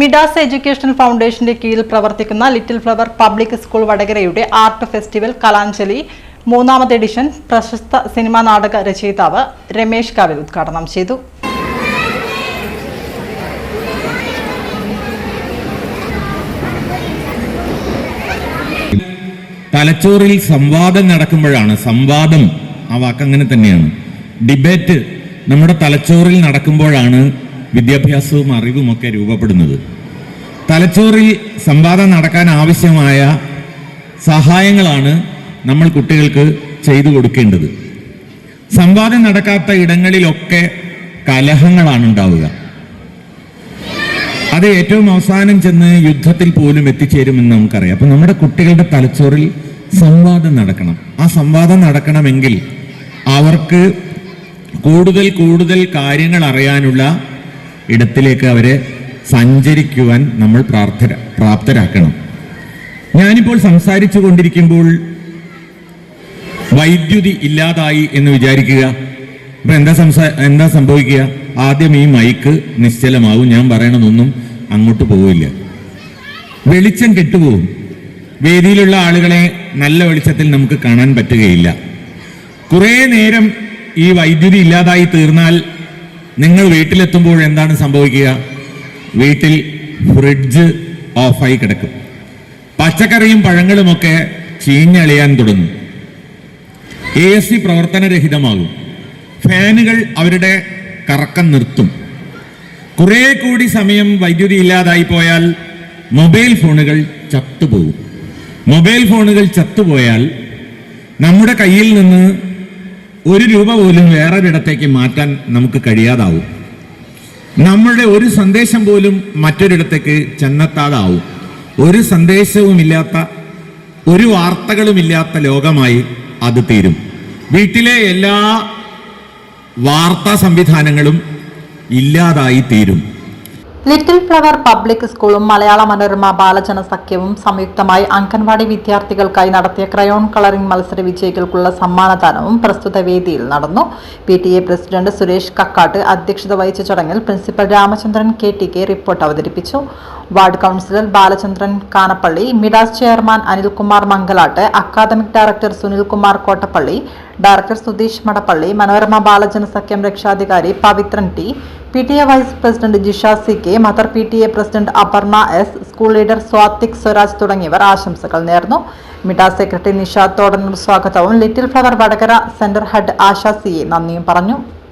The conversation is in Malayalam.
മിഡാസ് എഡ്യൂക്കേഷൻ ഫൗണ്ടേഷന്റെ കീഴിൽ പ്രവർത്തിക്കുന്ന ലിറ്റിൽ ഫ്ലവർ പബ്ലിക് സ്കൂൾ വടകരയുടെ ആർട്ട് ഫെസ്റ്റിവൽ കലാഞ്ജലി മൂന്നാമത് എഡിഷൻ പ്രശസ്ത സിനിമാ നാടക രചയിതാവ് രമേശ് കാവിൽ ഉദ്ഘാടനം ചെയ്തു. തലച്ചോറിൽ സംവാദം നടക്കുമ്പോഴാണ് സംവാദം. ആ വാക്കങ്ങനെ തന്നെയാണ്. ഡിബേറ്റ് നമ്മുടെ തലച്ചോറിൽ നടക്കുമ്പോഴാണ് വിദ്യാഭ്യാസവും അറിവും ഒക്കെ രൂപപ്പെടുന്നത്. തലച്ചോറിൽ സംവാദം നടക്കാൻ ആവശ്യമായ സഹായങ്ങളാണ് നമ്മൾ കുട്ടികൾക്ക് ചെയ്തു കൊടുക്കേണ്ടത്. സംവാദം നടക്കാത്ത ഇടങ്ങളിലൊക്കെ കലഹങ്ങളാണ് ഉണ്ടാവുക. അത് ഏറ്റവും അവസാനം ചെന്ന് യുദ്ധത്തിൽ പോലും എത്തിച്ചേരുമെന്ന് നമുക്കറിയാം. അപ്പം നമ്മുടെ കുട്ടികളുടെ തലച്ചോറിൽ സംവാദം നടക്കണം. ആ സംവാദം നടക്കണമെങ്കിൽ അവർക്ക് കൂടുതൽ കൂടുതൽ കാര്യങ്ങൾ അറിയാനുള്ള ഇടത്തിലേക്ക് അവരെ സഞ്ചരിക്കുവാൻ നമ്മൾ പ്രാർത്ഥന പ്രാപ്തരാക്കണം. ഞാനിപ്പോൾ സംസാരിച്ചു കൊണ്ടിരിക്കുമ്പോൾ വൈദ്യുതി ഇല്ലാതായി എന്ന് വിചാരിക്കുക. അപ്പം എന്താ സംസാ എന്താ സംഭവിക്കുക? ആദ്യം ഈ മൈക്ക് നിശ്ചലമാവും ഞാൻ പറയണതൊന്നും അങ്ങോട്ട് പോവില്ല. വെളിച്ചം കെട്ടുപോകും. വേദിയിലുള്ള ആളുകളെ നല്ല വെളിച്ചത്തിൽ നമുക്ക് കാണാൻ പറ്റുകയില്ല. കുറേ നേരം ഈ വൈദ്യുതി ഇല്ലാതായി തീർന്നാൽ നിങ്ങൾ വീട്ടിലെത്തുമ്പോൾ എന്താണ് സംഭവിക്കുക? വീട്ടിൽ ഫ്രിഡ്ജ് ഓഫായി കിടക്കും. പച്ചക്കറിയും പഴങ്ങളുമൊക്കെ ചീഞ്ഞളിയാൻ തുടങ്ങും. എ സി പ്രവർത്തനരഹിതമാകും. ഫാനുകൾ അവരുടെ കറക്കം നിർത്തും. കുറെ കൂടി സമയം വൈദ്യുതി ഇല്ലാതായി പോയാൽ മൊബൈൽ ഫോണുകൾ ചത്തുപോകും. മൊബൈൽ ഫോണുകൾ ചത്തുപോയാൽ നമ്മുടെ കയ്യിൽ നിന്ന് ഒരു രൂപ പോലും വേറൊരിടത്തേക്ക് മാറ്റാൻ നമുക്ക് കഴിയാതാവും. നമ്മളുടെ ഒരു സന്ദേശം പോലും മറ്റൊരിടത്തേക്ക് ചെന്നെത്താതാവും. ഒരു സന്ദേശവുമില്ലാത്ത ഒരു വാർത്തകളുമില്ലാത്ത ലോകമായി അത് തീരും. വീട്ടിലെ എല്ലാ വാർത്താ സംവിധാനങ്ങളും ഇല്ലാതായി തീരും. ലിറ്റിൽ ഫ്ലവർ പബ്ലിക് സ്കൂളും മലയാള മനോരമ ബാലജന സഖ്യവും സംയുക്തമായി അംഗൻവാടി വിദ്യാർത്ഥികൾക്കായി നടത്തിയ ക്രയോൺ കളറിംഗ് മത്സര വിജയികൾക്കുള്ള സമ്മാനദാനവും പ്രസ്തുത വേദിയിൽ നടന്നു. P T A president Suresh Kakkat അധ്യക്ഷത വഹിച്ച ചടങ്ങിൽ principal Ramachandran K T K report അവതരിപ്പിച്ചു. Ward councillor Balachandran Kanappally Midas chairman Anilkumar Mangalat academic director Sunilkumar Kottappally director Sudheesh Madappally Manorama Balajana Sakhyam രക്ഷാധികാരി Pavithran T P T A vice president Jisha C K mother P T A president Aparna S school leader Swathik Swaraj തുടങ്ങിയവർ ആശംസകൾ നേർന്നു. മിഡ സെക്രട്ടറി നിഷാദ് തോടനൂർ സ്വാഗതവും little flower Vadakara centre head Asha C A നന്ദിയും പറഞ്ഞു.